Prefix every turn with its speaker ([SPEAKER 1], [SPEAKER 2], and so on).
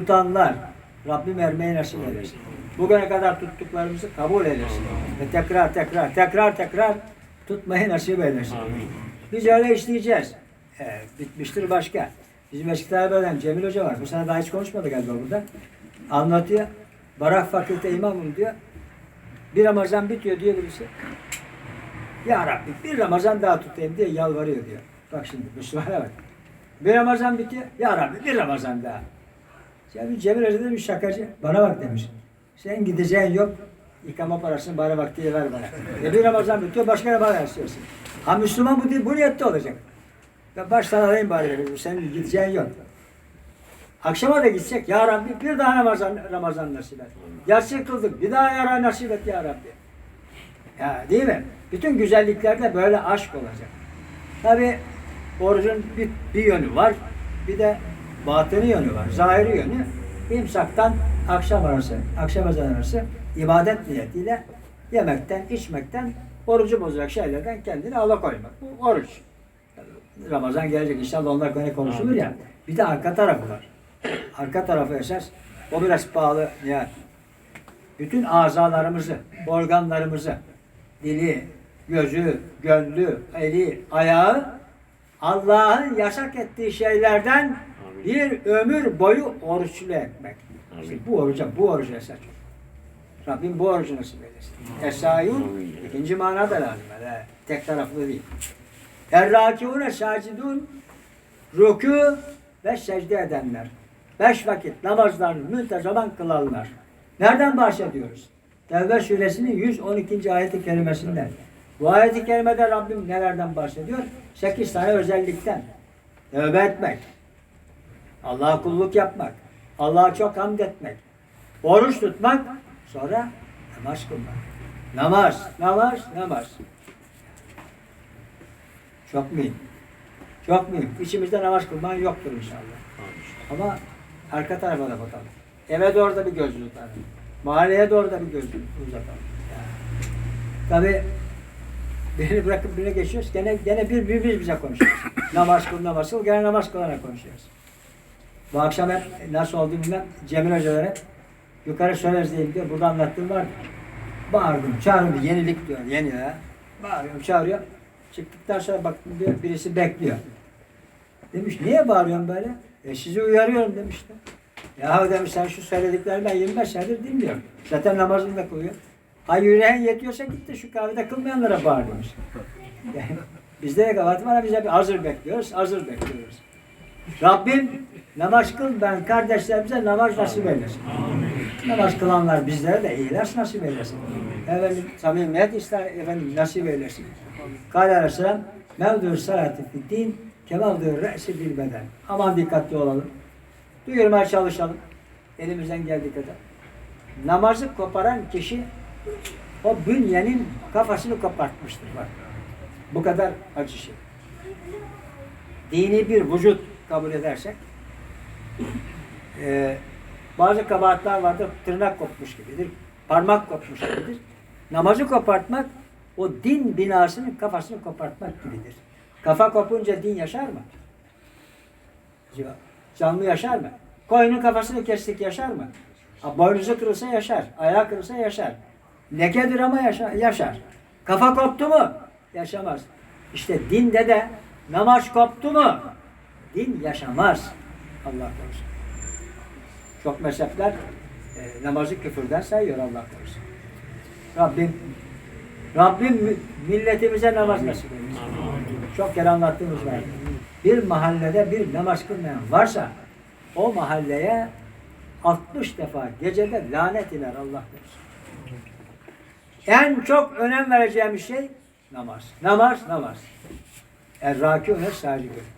[SPEAKER 1] tutanlar Rabbim ermeyi nasip eylesin. Bugüne kadar tuttuklarımızı kabul eylesin. Ve tekrar tekrar tekrar tekrar tutmayı nasip eylesin. Biz öyle işleyeceğiz. Ee, bitmiştir başka. Bizim eski talebeden Cemil Hoca var. Bu sene daha hiç konuşmadı galiba burada. Anlatıyor. Barak Fakülte imamım diyor. Bir Ramazan bitiyor diyor birisi. Ya Rabbi bir Ramazan daha tutayım diye yalvarıyor diyor. Bak şimdi Müslümana bak. Bir Ramazan bitiyor. Ya Rabbi bir Ramazan daha. Cemil, Cemil Hoca demiş şakacı. Bana bak demiş. Sen gideceğin yok. Yıkama parasını bana bak diye ver bana. E bir Ramazan bitiyor başka bana istiyorsun. Ha Müslüman bu, değil, bu niyette olacak. Ben baştan alayım bari. dedim, Senin gideceğin yok. Akşama da gidecek. Ya Rabbi bir daha Ramazan, Ramazan nasip et. Yatsı kıldık. Bir daha yara nasip et ya Rabbi. Ya değil mi? Bütün güzelliklerde böyle aşk olacak. Tabi orucun bir, bir yönü var. Bir de batını yönü var. Zahiri yönü imsaktan akşam arası, akşam ezan arası ibadet niyetiyle yemekten, içmekten, orucu bozacak şeylerden kendini alıkoymak. Bu oruç. Ramazan gelecek inşallah onlar gene konuşulur ya. Bir de arka tarafı var. Arka tarafı esas. O biraz pahalı Nihat. Bütün azalarımızı, organlarımızı, dili, gözü, gönlü, eli, ayağı Allah'ın yasak ettiği şeylerden bir ömür boyu oruçlu etmek. İşte bu oruca, bu orucu esas. Rabbim bu orucu nasip eylesin. Esayun ikinci mana da lazım. Öyle tek taraflı değil. Errakûne sacidun rükû ve secde edenler. Beş vakit namazlarını müntezaman kılanlar. Nereden bahsediyoruz? Tevbe suresinin 112. ayeti kerimesinden. Bu ayeti kerimede Rabbim nelerden bahsediyor? Sekiz tane özellikten. Tövbe etmek. Allah'a kulluk yapmak. Allah'a çok hamd etmek. Oruç tutmak. Sonra namaz kılmak. Namaz, namaz, namaz. Çok mühim. Çok mühim. İçimizde namaz kılman yoktur inşallah. Ama arka tarafa da bakalım. Eve doğru da bir göz tutalım. Mahalleye doğru da bir göz uzatalım. Yani. Tabii birini bırakıp birine geçiyoruz. Gene, gene bir, bir biz bize konuşuyoruz. namaz kıl, namaz kıl. Gene namaz kılana konuşuyoruz. Bu akşam hep nasıl oldu bilmem. Cemil Hocalar hep yukarı söyleriz diye diyor. Burada anlattığım var. Bağırdım, çağırdım. Yenilik diyor. Yeni ya. Bağırıyorum, çağırıyor. Çıktıktan sonra baktım diyor. Birisi bekliyor. Demiş niye bağırıyorsun böyle? E sizi uyarıyorum demişler. Ya demiş sen şu söylediklerini ben 25 senedir dinliyorum. Zaten namazını da kılıyor. Ha yüreğin yetiyorsa gitti şu kahvede kılmayanlara bağır demiş. Bizde de kabahat var ama biz hep hazır bekliyoruz, hazır bekliyoruz. Rabbim namaz kıl ben kardeşlerimize namaz nasip eylesin. Namaz kılanlar bizlere de ihlas nasip eylesin. Efendim samimiyet ister efendim nasip eylesin. Kâle aleyhisselam mevdur salati fid din kemavdur re'si bil beden. Aman dikkatli olalım. Duyurmaya çalışalım. Elimizden geldiği kadar. Namazı koparan kişi o bünyenin kafasını kopartmıştır. Bak. Bu kadar acı şey. Dini bir vücut kabul edersek e, bazı kabahatler vardır. Tırnak kopmuş gibidir. Parmak kopmuş gibidir. Namazı kopartmak o din binasının kafasını kopartmak gibidir. Kafa kopunca din yaşar mı? Canlı yaşar mı? Koyunun kafasını kestik yaşar mı? Boynuzu kırılsa yaşar. Ayağı kırılsa yaşar. Lekedir ama yaşar. yaşar. Kafa koptu mu? Yaşamaz. İşte dinde de namaz koptu mu? Din yaşamaz. Allah korusun. Çok mezhepler e, namazı küfürden sayıyor Allah korusun. Rabbim Rabbim milletimize namaz nasip eylesin. Çok kere anlattığımız var. Bir mahallede bir namaz kılmayan varsa o mahalleye 60 defa gecede lanet iner Allah korusun. En çok önem vereceğimiz şey namaz. Namaz, namaz. Er-Râkûne sâcigûn.